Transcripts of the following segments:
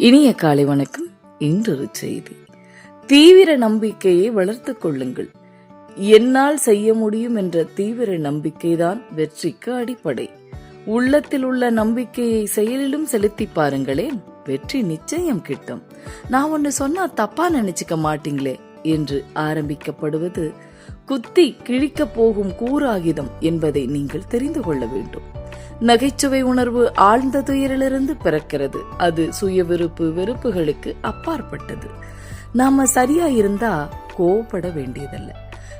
இனிய காலை வணக்கம். இன்றொரு செய்தி. தீவிர நம்பிக்கையை வளர்த்துக் கொள்ளுங்கள். என்னால் செய்ய முடியும் என்ற தீவிர நம்பிக்கைதான் வெற்றிக்கு அடிப்படை. உள்ளத்தில் உள்ள நம்பிக்கையை செயலிலும் செலுத்தி பாருங்களேன் வெற்றி நிச்சயம் கிட்டும். நான் ஒன்னு சொன்னா தப்பா நினைச்சுக்க மாட்டீங்களே என்று ஆரம்பிக்கப்படுவது குத்தி கிழிக்கப் போகும் கூறாகிதம் என்பதை நீங்கள் தெரிந்து கொள்ள வேண்டும். நகைச்சுவை உணர்வு ஆழ்ந்த துயரிலிருந்து பிறக்கிறது. அது சுய விருப்பு வெறுப்புகளுக்கு அப்பாற்பட்டது. நாம சரியா இருந்தா கோவப்பட வேண்டியதல்ல.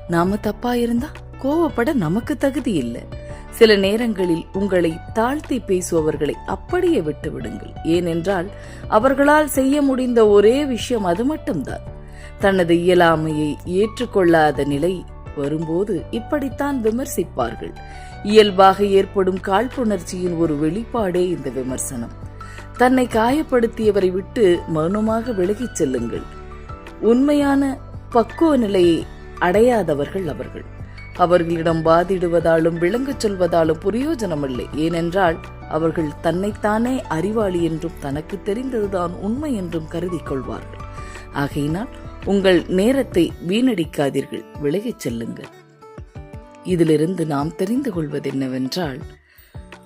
நாம தப்பா இருந்தா கோவப்பட நமக்கு தகுதி இல்லை. சில நேரங்களில் உங்களை தாழ்த்தி பேசுபவர்களை அப்படியே விட்டு விடுங்கள். ஏனென்றால் அவர்களால் செய்ய முடிந்த ஒரே விஷயம் அது மட்டும்தான். தனது இயலாமையை ஏற்றுக்கொள்ளாத நிலை வரும்போது இப்படித்தான் விமர்சிப்பார்கள். இயல்பாக ஏற்படும் காழ்ப்புணர்ச்சியின் ஒரு வெளிப்பாடே இந்த விமர்சனம். தன்னை காயப்படுத்தியவரை விட்டு மௌனமாக விலகிச் செல்லுங்கள். உண்மையான பக்குவ நிலையை அடையாதவர்கள் அவர்கள். அவர்களிடம் வாதிடுவதாலும் விளங்கச் சொல்வதாலும் பிரயோஜனமில்லை. ஏனென்றால் அவர்கள் தன்னைத்தானே அறிவாளி என்றும் தனக்கு தெரிந்ததுதான் உண்மை என்றும் கருதி கொள்வார்கள். ஆகையினால் உங்கள் நேரத்தை வீணடிக்காதீர்கள். விலகிச் செல்லுங்கள். இதிலிருந்து நாம் தெரிந்து கொள்வது என்னவென்றால்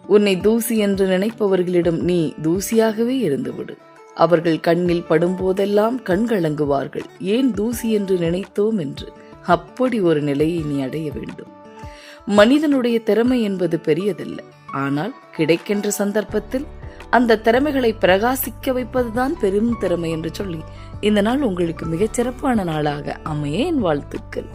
உன்னை தூசி என்று நினைப்பவர்களிடம் நீ தூசியாகவே இருந்துவிடு. அவர்கள் கண்ணில் படும்போதெல்லாம் கண்கலங்குவார்கள் ஏன் தூசி என்று நினைத்தோம் என்று? அப்படி ஒரு நிலையை நீ அடைய வேண்டும். மனிதனுடைய திறமை என்பது பெரியதல்ல. ஆனால் கிடைக்கின்ற சந்தர்ப்பத்தில் அந்த திறமைகளை பிரகாசிக்க வைப்பதுதான் பெரும் திறமை என்று சொல்லி இந்த நாள் உங்களுக்கு மிகச் சிறப்பான நாளாக அமைய என் வாழ்த்துக்கள்.